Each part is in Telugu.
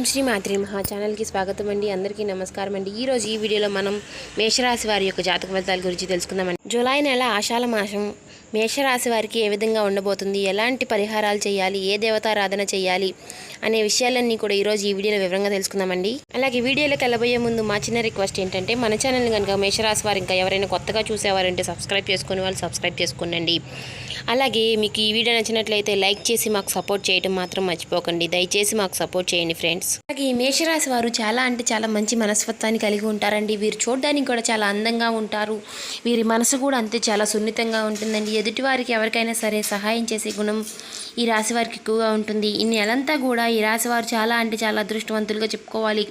ఓం శ్రీ మాత్రి మహా ఛానల్కి స్వాగతం అండి. అందరికీ నమస్కారం అండి. ఈ రోజు ఈ వీడియోలో మనం మేషరాశి వారి యొక్క జాతక ఫలితాల గురించి తెలుసుకుందామండి. జూలై నెల ఆషాఢ మాసం మేషరాశి వారికి ఏ విధంగా ఉండబోతుంది? ఎలాంటి పరిహారాలు చేయాలి? ఏ దేవతారాధన చేయాలి? అనే విషయాలన్నీ కూడా ఈరోజు ఈ వీడియోలో వివరంగా తెలుసుకుందామండి. అలాగే వీడియోలోకి వెళ్ళబోయే ముందు మా చిన్న రిక్వెస్ట్ ఏంటంటే మన ఛానల్ కనుక మేషరాశి వారు ఇంకా ఎవరైనా కొత్తగా చూసేవారంటే సబ్స్క్రైబ్ చేసుకునే వాళ్ళు సబ్స్క్రైబ్ చేసుకోండి అలాగే మీకు ఈ వీడియో నచ్చినట్లయితే లైక్ చేసి మాకు సపోర్ట్ చేయడం మాత్రం మర్చిపోకండి. దయచేసి మాకు సపోర్ట్ చేయండి ఫ్రెండ్స్. అలాగే ఈ మేషరాశి వారు చాలా అంటే చాలా మంచి మనస్తత్వాన్ని కలిగి ఉంటారండి. వీరు చూడడానికి కూడా చాలా అందంగా ఉంటారు. వీరి మనసు కూడా అంతే చాలా సున్నితంగా ఉంటుందండి. ఎదుటివారికి ఎవరికైనా సరే సహాయం చేసే గుణం ఈ రాశి వారికి ఎక్కువగా ఉంటుంది. ఈ నెలంతా కూడా ఈ రాశి వారు చాలా అంటే చాలా అదృష్టవంతులుగా చెప్పుకోవాలి.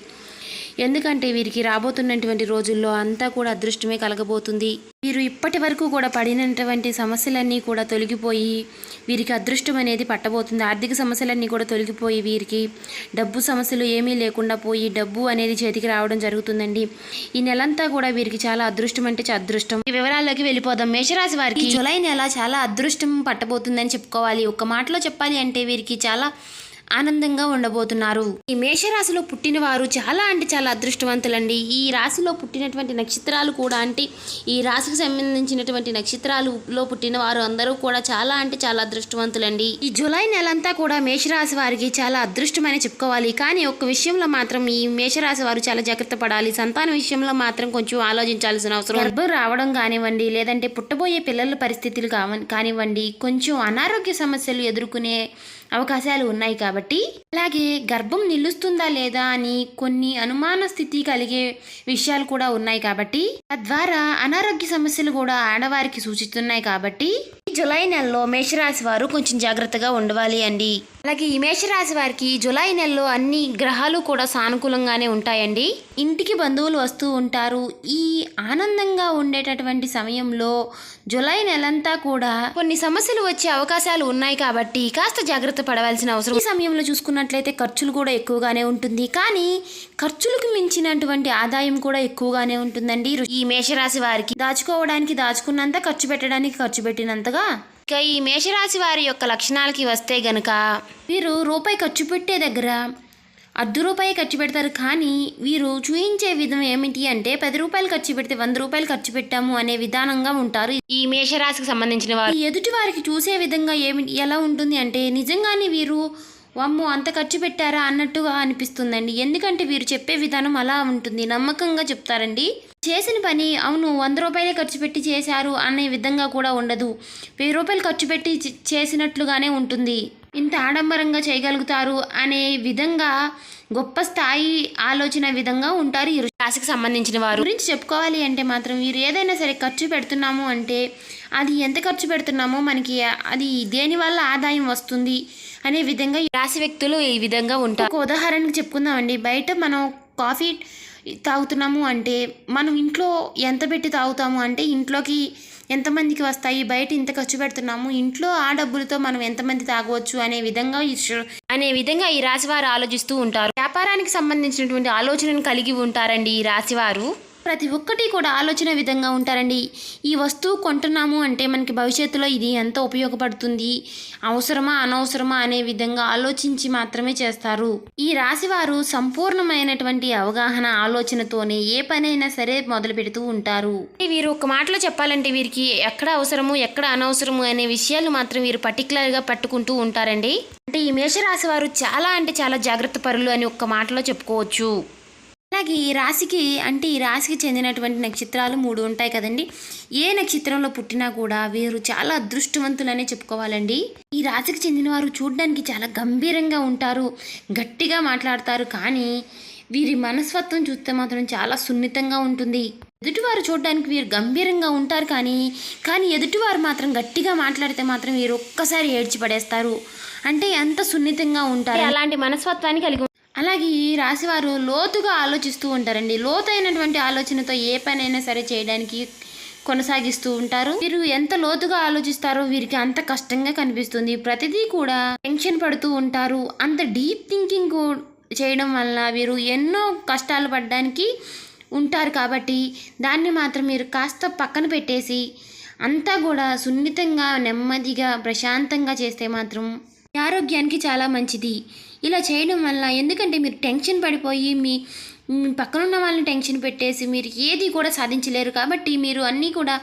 ఎందుకంటే వీరికి రాబోతున్నటువంటి రోజుల్లో అంతా కూడా అదృష్టమే కలగబోతుంది. వీరు ఇప్పటి వరకు కూడా పడినటువంటి సమస్యలన్నీ కూడా తొలగిపోయి వీరికి అదృష్టం అనేది పట్టబోతుంది. ఆర్థిక సమస్యలన్నీ కూడా తొలగిపోయి వీరికి డబ్బు సమస్యలు ఏమీ లేకుండా పోయి డబ్బు అనేది చేతికి రావడం జరుగుతుందండి. ఈ నెలంతా కూడా వీరికి చాలా అదృష్టం అంటే అదృష్టం. ఈ వివరాల్లోకి వెళ్ళిపోదాం. మేషరాశి వారికి జులై నెల చాలా అదృష్టం పట్టబోతుందని చెప్పుకోవాలి. ఒక్క మాటలో చెప్పాలి అంటే వీరికి చాలా ఆనందంగా ఉండబోతున్నారు. ఈ మేషరాశిలో పుట్టిన వారు చాలా అంటే చాలా అదృష్టవంతులండి. ఈ రాశిలో పుట్టినటువంటి నక్షత్రాలు కూడా అంటే ఈ రాశికి సంబంధించినటువంటి నక్షత్రాలులో పుట్టిన వారు అందరూ కూడా చాలా అంటే చాలా అదృష్టవంతులండి. ఈ జూలై నెలంతా కూడా మేషరాశి వారికి చాలా అదృష్టమని చెప్పుకోవాలి. కానీ ఒక్క విషయంలో మాత్రం ఈ మేషరాశి వారు చాలా జాగ్రత్త పడాలి. సంతాన విషయంలో మాత్రం కొంచెం ఆలోచించాల్సిన అవసరం గర్భం రావడం కానివ్వండి లేదంటే పుట్టబోయే పిల్లల పరిస్థితులు కానివ్వండి కొంచెం అనారోగ్య సమస్యలు ఎదుర్కొనే అవకాశాలు ఉన్నాయి కాబట్టి అలాగే గర్భం నిలుస్తుందా లేదా అని కొన్ని అనుమాన స్థితి కలిగే విషయాలు కూడా ఉన్నాయి కాబట్టి తద్వారా అనారోగ్య సమస్యలు కూడా ఆడవారికి సూచిస్తున్నాయి కాబట్టి ఈ జులై నెలలో మేషరాశి వారు కొంచెం జాగ్రత్తగా ఉండవాలి అండి. అలాగే ఈ మేషరాశి వారికి జులై నెలలో అన్ని గ్రహాలు కూడా సానుకూలంగానే ఉంటాయండి. ఇంటికి బంధువులు వస్తూ ఉంటారు. ఈ ఆనందంగా ఉండేటటువంటి సమయంలో జులై నెలంతా కూడా కొన్ని సమస్యలు వచ్చే అవకాశాలు ఉన్నాయి కాబట్టి కాస్త జాగ్రత్త పడవలసిన అవసరం. ఈ సమయంలో చూసుకున్నట్లయితే ఖర్చులు కూడా ఎక్కువగానే ఉంటుంది. కానీ ఖర్చులకు మించినటువంటి ఆదాయం కూడా ఎక్కువగానే ఉంటుందండి. ఈ మేషరాశి వారికి దాచుకోవడానికి దాచుకున్నంత ఖర్చు పెట్టడానికి ఖర్చు పెట్టినంతగా ఇక ఈ మేషరాశి వారి యొక్క లక్షణాలకి వస్తే గనక వీరు రూపాయి ఖర్చు పెట్టే దగ్గర అర్ధ రూపాయి ఖర్చు పెడతారు. కానీ వీరు చూయించే విధం ఏమిటి అంటే పది రూపాయలు ఖర్చు పెడితే వంద రూపాయలు ఖర్చు పెట్టాము అనే విధానంగా ఉంటారు ఈ మేషరాశికి సంబంధించిన వారు. ఎదుటి వారికి చూసే విధంగా ఏమి ఎలా ఉంటుంది అంటే నిజంగానే వీరు వమ్ము అంత ఖర్చు పెట్టారా అన్నట్టుగా అనిపిస్తుందండి. ఎందుకంటే వీరు చెప్పే విధానం అలా ఉంటుంది. నమ్మకంగా చెప్తారండి. చేసిన పని అవును వంద రూపాయలే ఖర్చు పెట్టి చేశారు అనే విధంగా కూడా ఉండదు. వెయ్యి రూపాయలు ఖర్చు పెట్టి చేసినట్లుగానే ఉంటుంది. ఇంత ఆడంబరంగా చేయగలుగుతారు అనే విధంగా గొప్ప స్థాయి ఆలోచన విధంగా ఉంటారు ఈ రాశికి సంబంధించిన వారు గురించి చెప్పుకోవాలి అంటే మాత్రం వీరు ఏదైనా సరే ఖర్చు పెడుతున్నాము అంటే అది ఎంత ఖర్చు పెడుతున్నామో మనకి అది దేని వల్ల ఆదాయం వస్తుంది అనే విధంగా ఈ రాశి వ్యక్తులు ఈ విధంగా ఉంటారు. ఒక చెప్పుకుందామండి. బయట మనం కాఫీ తాగుతున్నాము అంటే మనం ఇంట్లో ఎంత పెట్టి తాగుతాము అంటే ఇంట్లోకి ఎంతమందికి వస్తాయి? బయట ఇంత ఖర్చు పెడుతున్నాము. ఇంట్లో ఆ డబ్బులతో మనం ఎంతమంది తాగవచ్చు అనే విధంగా అనే విధంగా ఈ రాశివారు ఆలోచిస్తూ ఉంటారు. వ్యాపారానికి సంబంధించినటువంటి ఆలోచనను కలిగి ఉంటారండి ఈ రాశివారు ప్రతి ఒక్కటి కూడా ఆలోచన విధంగా ఉంటారండి. ఈ వస్తువు కొంటున్నాము అంటే మనకి భవిష్యత్తులో ఇది ఎంత ఉపయోగపడుతుంది? అవసరమా అనవసరమా అనే విధంగా ఆలోచించి మాత్రమే చేస్తారు. ఈ రాశివారు సంపూర్ణమైనటువంటి అవగాహన ఆలోచనతోనే ఏ పనైనా సరే మొదలు పెడుతూ ఉంటారు. వీరు ఒక మాటలో చెప్పాలంటే వీరికి ఎక్కడ అవసరము ఎక్కడ అనవసరము అనే విషయాలు మాత్రం వీరు పర్టికులర్గా పట్టుకుంటూ ఉంటారండి. అంటే ఈ మేషరాశి వారు చాలా అంటే చాలా జాగ్రత్త పరులు అని ఒక్క మాటలో చెప్పుకోవచ్చు. అలాగే ఈ రాశికి అంటే ఈ రాశికి చెందినటువంటి నక్షత్రాలు మూడు ఉంటాయి కదండి. ఏ నక్షత్రంలో పుట్టినా కూడా వీరు చాలా అదృష్టవంతులనే చెప్పుకోవాలండి. ఈ రాశికి చెందిన వారు చూడడానికి చాలా గంభీరంగా ఉంటారు గట్టిగా మాట్లాడతారు కానీ వీరి మనస్తత్వం చూస్తే మాత్రం చాలా సున్నితంగా ఉంటుంది. ఎదుటివారు చూడడానికి వీరు గంభీరంగా ఉంటారు కానీ కానీ ఎదుటివారు మాత్రం గట్టిగా మాట్లాడితే మాత్రం వీరు ఒక్కసారి ఏడ్చి పడేస్తారు. అంటే ఎంత సున్నితంగా ఉంటారు. అలాంటి మనస్తత్వాన్ని కలిగి అలాగే ఈ రాశివారు లోతుగా ఆలోచిస్తూ ఉంటారండి. లోతైనటువంటి ఆలోచనతో ఏ పనైనా సరే చేయడానికి కొనసాగిస్తూ ఉంటారు. వీరు ఎంత లోతుగా ఆలోచిస్తారో వీరికి అంత కష్టంగా కనిపిస్తుంది. ప్రతిదీ కూడా టెన్షన్ పడుతూ ఉంటారు. అంత డీప్ థింకింగ్ చేయడం వల్ల వీరు ఎన్నో కష్టాలు పడడానికి ఉంటారు కాబట్టి దాన్ని మాత్రం మీరు కాస్త పక్కన పెట్టేసి అంతా కూడా సున్నితంగా నెమ్మదిగా ప్రశాంతంగా చేస్తే మాత్రం ఆరోగ్యానికి చాలా మంచిది. ఇలా చేయడం వల్ల ఎందుకంటే మీరు టెన్షన్ పడిపోయి మీ పక్కనున్న వాళ్ళని టెన్షన్ పెట్టేసి మీరు ఏది కూడా సాధించలేరు కాబట్టి మీరు అన్నీ కూడా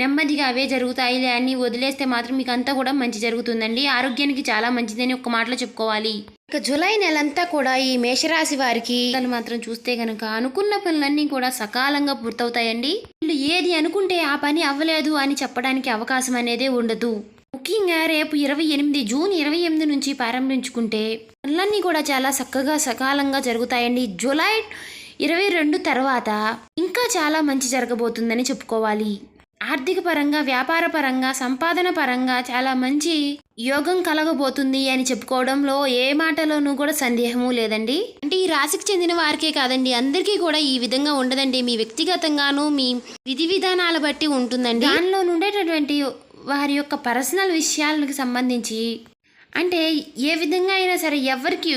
నెమ్మదిగా అవే జరుగుతాయిలే అని వదిలేస్తే మాత్రం మీకు అంతా కూడా మంచి జరుగుతుందండి. ఆరోగ్యానికి చాలా మంచిదని ఒక మాటలో చెప్పుకోవాలి. ఇక జూలై నెలంతా కూడా ఈ మేషరాశి వారికి మాత్రం చూస్తే కనుక అనుకున్న పనులన్నీ కూడా సకాలంగా పూర్తవుతాయండి. వీళ్ళు ఏది అనుకుంటే ఆ పని అవ్వలేదు అని చెప్పడానికి అవకాశం అనేదే ఉండదు. ముఖ్యంగా రేపు ఇరవై ఎనిమిది జూన్ ఇరవై ఎనిమిది నుంచి ప్రారంభించుకుంటే పనులన్నీ కూడా చాలా చక్కగా సకాలంగా జరుగుతాయండి. జూలై ఇరవై రెండు తర్వాత ఇంకా చాలా మంచి జరగబోతుందని చెప్పుకోవాలి. ఆర్థిక పరంగా వ్యాపార పరంగా సంపాదన పరంగా చాలా మంచి యోగం కలగబోతుంది అని చెప్పుకోవడంలో ఏ మాటలోనూ కూడా సందేహము లేదండి. అంటే ఈ రాశికి చెందిన వారికే కాదండి అందరికీ కూడా ఈ విధంగా ఉండదండి. మీ వ్యక్తిగతంగాను మీ విధి విధానాల బట్టి ఉంటుందండి. దానిలో ఉండేటటువంటి వారి యొక్క పర్సనల్ విషయాలకు సంబంధించి అంటే ఏ విధంగా అయినా సరే ఎవరికి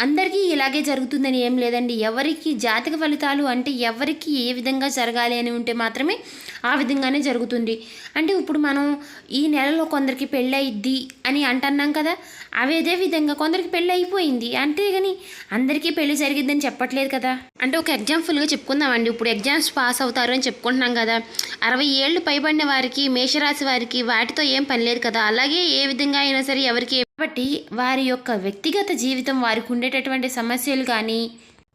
అందరికీ ఇలాగే జరుగుతుందని ఏం లేదండి. ఎవరికి జాతక ఫలితాలు అంటే ఎవరికి ఏ విధంగా జరగాలి అని ఉంటే మాత్రమే ఆ విధంగానే జరుగుతుంది. అంటే ఇప్పుడు మనం ఈ నెలలో కొందరికి పెళ్ళయిద్ది అని అంటున్నాం కదా అవేదే విధంగా కొందరికి పెళ్ళి అయిపోయింది అంతేగాని అందరికీ పెళ్ళి జరిగిద్దని చెప్పట్లేదు కదా. అంటే ఒక ఎగ్జాంపుల్గా చెప్పుకుందామండి. ఇప్పుడు ఎగ్జామ్స్ పాస్ అవుతారు అని చెప్పుకుంటున్నాం కదా అరవై ఏళ్ళు పైబడిన వారికి మేషరాశి వారికి వాటితో ఏం పని లేదు కదా. అలాగే ఏ విధంగా అయినా సరే ఎవరికి కాబట్టి వారి యొక్క వ్యక్తిగత జీవితం వారికి ఉండేటటువంటి సమస్యలు కానీ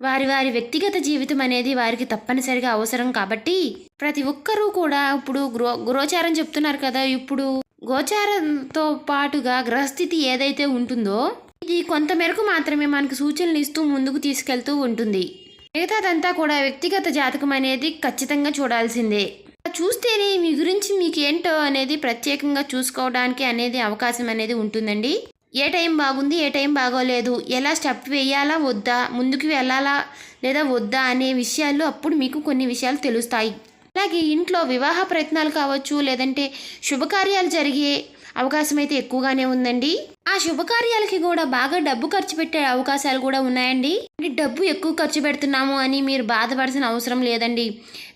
వారి వారి వ్యక్తిగత జీవితం అనేది వారికి తప్పనిసరిగా అవసరం కాబట్టి ప్రతి ఒక్కరూ కూడా ఇప్పుడు గ్రో గోచారం చెప్తున్నారు కదా ఇప్పుడు గోచారంతో పాటుగా గ్రహస్థితి ఏదైతే ఉంటుందో ఇది కొంత మేరకు మాత్రమే మనకు సూచనలు ఇస్తూ ముందుకు తీసుకెళ్తూ ఉంటుంది. మిగతాదంతా కూడా వ్యక్తిగత జాతకం అనేది ఖచ్చితంగా చూడాల్సిందే. చూస్తేనే మీ గురించి మీకు ఏంటో అనేది ప్రత్యేకంగా చూసుకోవడానికి అనేది అవకాశం అనేది ఉంటుందండి. ఏ టైం బాగుంది ఏ టైం బాగోలేదు ఎలా స్టెప్ వేయాలా వద్దా ముందుకు వెళ్ళాలా లేదా వద్దా అనే విషయాలు అప్పుడు మీకు కొన్ని విషయాలు తెలుస్తాయి. అలాగే ఇంట్లో వివాహ ప్రయత్నాలు కావచ్చు లేదంటే శుభకార్యాలు జరిగే అవకాశం అయితే ఎక్కువగానే ఉందండి. ఆ శుభకార్యాలకి కూడా బాగా డబ్బు ఖర్చు పెట్టే అవకాశాలు కూడా ఉన్నాయండి. డబ్బు ఎక్కువ ఖర్చు పెడుతున్నాము అని మీరు బాధపడాల్సిన అవసరం లేదండి.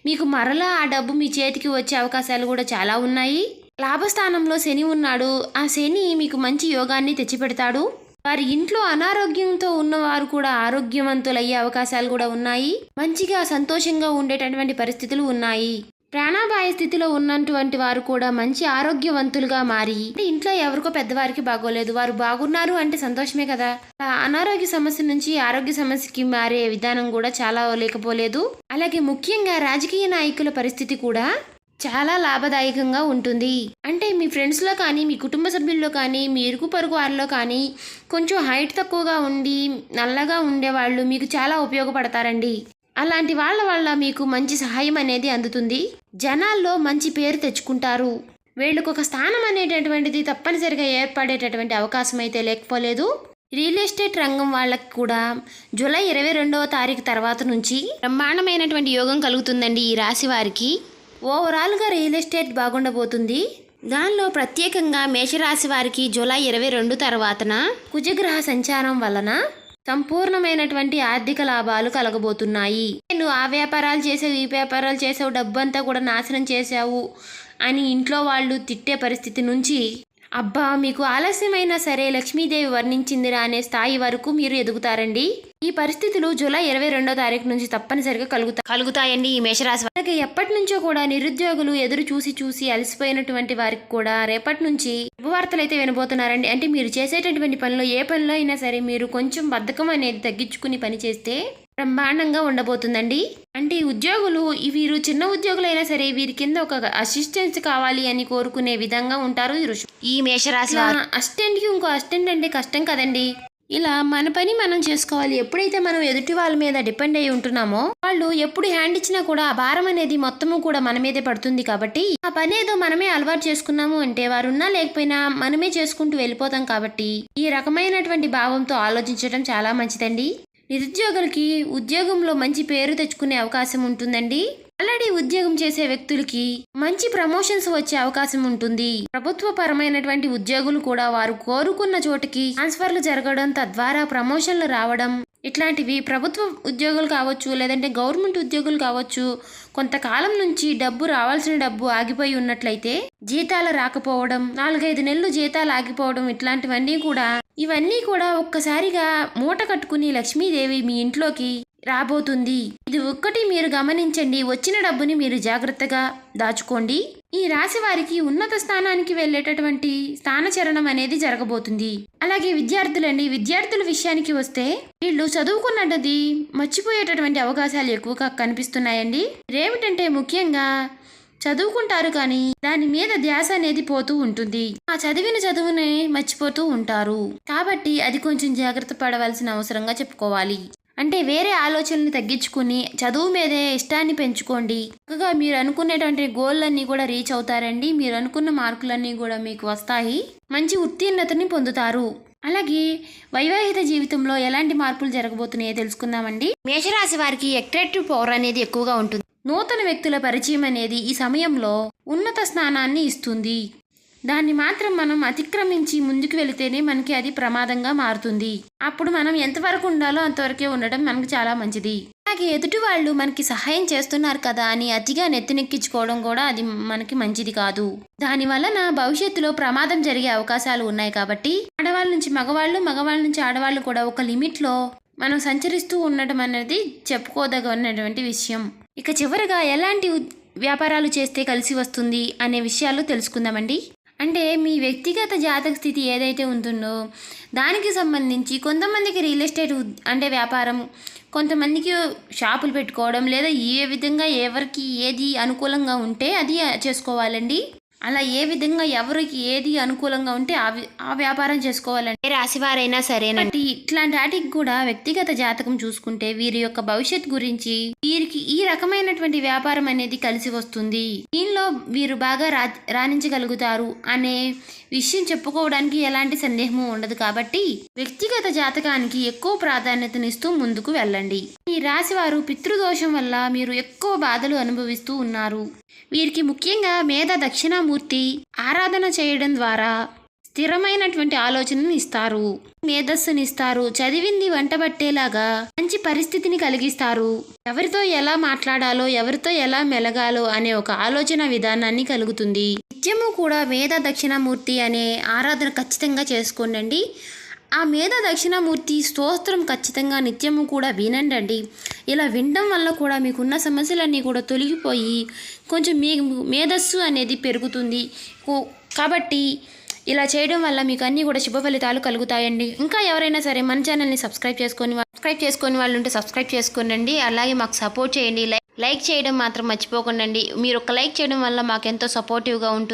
మీకు మరలా ఆ డబ్బు మీ చేతికి వచ్చే అవకాశాలు కూడా చాలా ఉన్నాయి. లాభస్థానంలో శని ఉన్నాడు. ఆ శని మీకు మంచి యోగాన్ని తెచ్చిపెడతాడు. వారి ఇంట్లో అనారోగ్యంతో ఉన్నవారు కూడా ఆరోగ్యవంతులయ్యే అవకాశాలు కూడా ఉన్నాయి. మంచిగా సంతోషంగా ఉండేటటువంటి పరిస్థితులు ఉన్నాయి. ప్రాణాపాయ స్థితిలో ఉన్నటువంటి వారు కూడా మంచి ఆరోగ్యవంతులుగా మారి. ఇంట్లో ఎవరికో పెద్దవారికి బాగోలేదు. వారు బాగున్నారు అంటే సంతోషమే కదా. అనారోగ్య సమస్య నుంచి ఆరోగ్య సమస్యకి మారే విధానం కూడా చాలా లేకపోలేదు. అలాగే ముఖ్యంగా రాజకీయ నాయకుల పరిస్థితి కూడా చాలా లాభదాయకంగా ఉంటుంది. అంటే మీ ఫ్రెండ్స్లో కానీ మీ కుటుంబ సభ్యుల్లో కానీ మీ ఇరుగు పరుగు వారిలో కానీ కొంచెం హైట్ తక్కువగా ఉండి నల్లగా ఉండేవాళ్ళు మీకు చాలా ఉపయోగపడతారండి. అలాంటి వాళ్ళ వల్ల మీకు మంచి సహాయం అనేది అందుతుంది. జనాల్లో మంచి పేరు తెచ్చుకుంటారు. వీళ్ళకు ఒక స్థానం అనేటటువంటిది తప్పనిసరిగా ఏర్పడేటటువంటి అవకాశం అయితే లేకపోలేదు. రియల్ ఎస్టేట్ రంగం వాళ్ళకి కూడా జూలై ఇరవై రెండవ తారీఖు తర్వాత నుంచి బ్రహ్మాండమైనటువంటి యోగం కలుగుతుందండి ఈ రాశి వారికి. ఓవరాల్గా రియల్ ఎస్టేట్ బాగుండబోతుంది. దానిలో ప్రత్యేకంగా మేషరాశి వారికి జూలై ఇరవై రెండు తర్వాతన కుజగ్రహ సంచారం వలన సంపూర్ణమైనటువంటి ఆర్థిక లాభాలు కలగబోతున్నాయి. నువ్వు ఆ వ్యాపారాలు చేసావు ఈ వ్యాపారాలు చేసావు డబ్బంతా కూడా నాశనం చేసావు అని ఇంట్లో వాళ్ళు తిట్టే పరిస్థితి నుంచి అబ్బా మీకు ఆలస్యమైనా సరే లక్ష్మీదేవి వర్ణించిందిరా అనే స్థాయి వరకు మీరు ఎదుగుతారండి. ఈ పరిస్థితులు జూలై ఇరవై రెండో తారీఖు నుంచి తప్పనిసరిగా కలుగుతా కలుగుతాయండి ఈ మేషరాశి అలాగే ఎప్పటి నుంచో కూడా నిరుద్యోగులు ఎదురు చూసి చూసి అలసిపోయినటువంటి వారికి కూడా రేపటి నుంచి శుభవార్తలు అయితే వినబోతున్నారండి. అంటే మీరు చేసేటటువంటి పనిలో ఏ పనిలో అయినా సరే మీరు కొంచెం బద్ధకం అనేది తగ్గించుకుని పని చేస్తే బ్రహ్మాండంగా ఉండబోతుందండి. అంటే ఉద్యోగులు వీరు చిన్న ఉద్యోగులైనా సరే వీరి కింద ఒక అసిస్టెంట్స్ కావాలి అని కోరుకునే విధంగా ఉంటారు ఈ ఋషు. ఈ మేషరాశి అసిస్టెంట్కి ఇంకో అసిస్టెంట్ అంటే కష్టం కదండి. ఇలా మన పని మనం చేసుకోవాలి. ఎప్పుడైతే మనం ఎదుటి వాళ్ళ మీద డిపెండ్ అయి ఉంటున్నామో వాళ్ళు ఎప్పుడు హ్యాండ్ ఇచ్చినా కూడా ఆ భారం అనేది మొత్తము కూడా మన మీదే పడుతుంది కాబట్టి ఆ పని ఏదో మనమే అలవాటు చేసుకున్నాము అంటే వారు ఉన్నా లేకపోయినా మనమే చేసుకుంటూ వెళ్ళిపోతాం కాబట్టి ఈ రకమైనటువంటి భావంతో ఆలోచించడం చాలా మంచిదండి. నిరుద్యోగులకి ఉద్యోగంలో మంచి పేరు తెచ్చుకునే అవకాశం ఉంటుందండి. ఆల్రెడీ ఉద్యోగం చేసే వ్యక్తులకి మంచి ప్రమోషన్స్ వచ్చే అవకాశం ఉంటుంది. ప్రభుత్వ పరమైనటువంటి ఉద్యోగులు కూడా వారు కోరుకున్న చోటికి ట్రాన్స్ఫర్లు జరగడం తద్వారా ప్రమోషన్లు రావడం ఇట్లాంటివి ప్రభుత్వ ఉద్యోగులు కావచ్చు లేదంటే గవర్నమెంట్ ఉద్యోగులు కావచ్చు కొంతకాలం నుంచి డబ్బు రావాల్సిన డబ్బు ఆగిపోయి ఉన్నట్లయితే జీతాలు రాకపోవడం నాలుగైదు నెలలు జీతాలు ఆగిపోవడం ఇట్లాంటివన్నీ కూడా ఇవన్నీ కూడా ఒక్కసారిగా మూట కట్టుకుని లక్ష్మీదేవి మీ ఇంట్లోకి రాబోతుంది. ఇది ఒక్కటి మీరు గమనించండి వచ్చిన డబ్బుని మీరు జాగ్రత్తగా దాచుకోండి. ఈ రాశి వారికి ఉన్నత స్థానానికి వెళ్ళేటటువంటి స్థానచరణం అనేది జరగబోతుంది. అలాగే విద్యార్థులండి విద్యార్థుల విషయానికి వస్తే వీళ్ళు చదువుకున్నది మర్చిపోయేటటువంటి అవకాశాలు ఎక్కువగా కనిపిస్తున్నాయండి. ఏమిటంటే ముఖ్యంగా చదువుకుంటారు కానీ దాని మీద ధ్యాస అనేది పోతూ ఉంటుంది. ఆ చదివిన చదువునే మర్చిపోతూ ఉంటారు. కాబట్టి అది కొంచెం జాగ్రత్త పడవలసిన అవసరంగా చెప్పుకోవాలి. అంటే వేరే ఆలోచనలు తగ్గించుకుని చదువు మీదే ఇష్టాన్ని పెంచుకోండి. చక్కగా మీరు అనుకునేటువంటి గోల్లన్నీ కూడా రీచ్ అవుతారండి. మీరు అనుకున్న మార్కులన్నీ కూడా మీకు వస్తాయి. మంచి ఉత్తీర్ణతని పొందుతారు. అలాగే వైవాహిక జీవితంలో ఎలాంటి మార్పులు జరగబోతున్నాయో తెలుసుకుందామండి. మేషరాశి వారికి అట్రాక్టివ్ పవర్ అనేది ఎక్కువగా ఉంటుంది. నూతన వ్యక్తుల పరిచయం అనేది ఈ సమయంలో ఉన్నత స్థానాన్ని ఇస్తుంది. దాన్ని మాత్రం మనం అతిక్రమించి ముందుకు వెళితేనే మనకి అది ప్రమాదంగా మారుతుంది. అప్పుడు మనం ఎంతవరకు ఉండాలో అంతవరకే ఉండడం మనకు చాలా మంచిది. అలాగే ఎదుటి వాళ్ళు మనకి సహాయం చేస్తున్నారు కదా అని అతిగా నెత్తినెక్కించుకోవడం కూడా అది మనకి మంచిది కాదు. దాని వలన భవిష్యత్తులో ప్రమాదం జరిగే అవకాశాలు ఉన్నాయి కాబట్టి ఆడవాళ్ళ నుంచి మగవాళ్ళు మగవాళ్ళ నుంచి ఆడవాళ్ళు కూడా ఒక లిమిట్లో మనం సంచరిస్తూ ఉండటం అనేది చెప్పుకోదగినటువంటి విషయం. ఇక చివరగా ఎలాంటి వ్యాపారాలు చేస్తే కలిసి వస్తుంది అనే విషయాలు తెలుసుకుందామండి. అంటే మీ వ్యక్తిగత జాతక స్థితి ఏదైతే ఉంటుందో దానికి సంబంధించి కొంతమందికి రియల్ ఎస్టేట్ అంటే వ్యాపారం కొంతమందికి షాపులు పెట్టుకోవడం లేదా ఏ విధంగా ఎవరికి ఏది అనుకూలంగా ఉంటే అది చేసుకోవాలండి. అలా ఏ విధంగా ఎవరికి ఏది అనుకూలంగా ఉంటే ఆ వ్యాపారం చేసుకోవాలండి ఏ రాశివారైనా సరేనండి. ఇట్లాంటి వాటికి కూడా వ్యక్తిగత జాతకం చూసుకుంటే వీరి యొక్క భవిష్యత్ గురించి వీరికి ఈ రకమైనటువంటి వ్యాపారం అనేది కలిసి వస్తుంది. దీనిలో వీరు బాగా రా రాణించగలుగుతారు అనే విషయం చెప్పుకోవడానికి ఎలాంటి సందేహము ఉండదు కాబట్టి వ్యక్తిగత జాతకానికి ఎక్కువ ప్రాధాన్యతనిస్తూ ముందుకు వెళ్ళండి. ఈ రాశి వారు పితృదోషం వల్ల మీరు ఎక్కువ బాధలు అనుభవిస్తూ ఉన్నారు. వీరికి ముఖ్యంగా మేధ మూర్తి ఆరాధన చేయడం ద్వారా స్థిరమైనటువంటి ఆలోచనను ఇస్తారు. మేధస్సుని ఇస్తారు చదివింది వంటబట్టేలాగా మంచి పరిస్థితిని కలిగిస్తారు. ఎవరితో ఎలా మాట్లాడాలో ఎవరితో ఎలా మెలగాలో అనే ఒక ఆలోచన విధానాన్ని కలుగుతుంది. నిత్యము కూడా మేధ దక్షిణామూర్తి అనే ఆరాధన ఖచ్చితంగా చేసుకోండి ఆ మేధ దక్షిణామూర్తి స్తోత్రం ఖచ్చితంగా నిత్యము కూడా వినండి ఇలా వినడం వల్ల కూడా మీకున్న సమస్యలన్నీ కూడా తొలగిపోయి కొంచెం మీ మేధస్సు అనేది పెరుగుతుంది. కాబట్టి ఇలా చేయడం వల్ల మీకు అన్నీ కూడా శుభ ఫలితాలు కలుగుతాయండి. ఇంకా ఎవరైనా సరే మన ఛానల్ని సబ్స్క్రైబ్ చేసుకొని సబ్స్క్రైబ్ చేసుకొని వాళ్ళు ఉంటే సబ్స్క్రైబ్ చేసుకోనండి. అలాగే మాకు సపోర్ట్ చేయండి. లైక్ లైక్ చేయడం మాత్రం మర్చిపోకండి మీరు ఒక లైక్ చేయడం వల్ల మాకు ఎంతో సపోర్టివ్గా ఉంటుంది.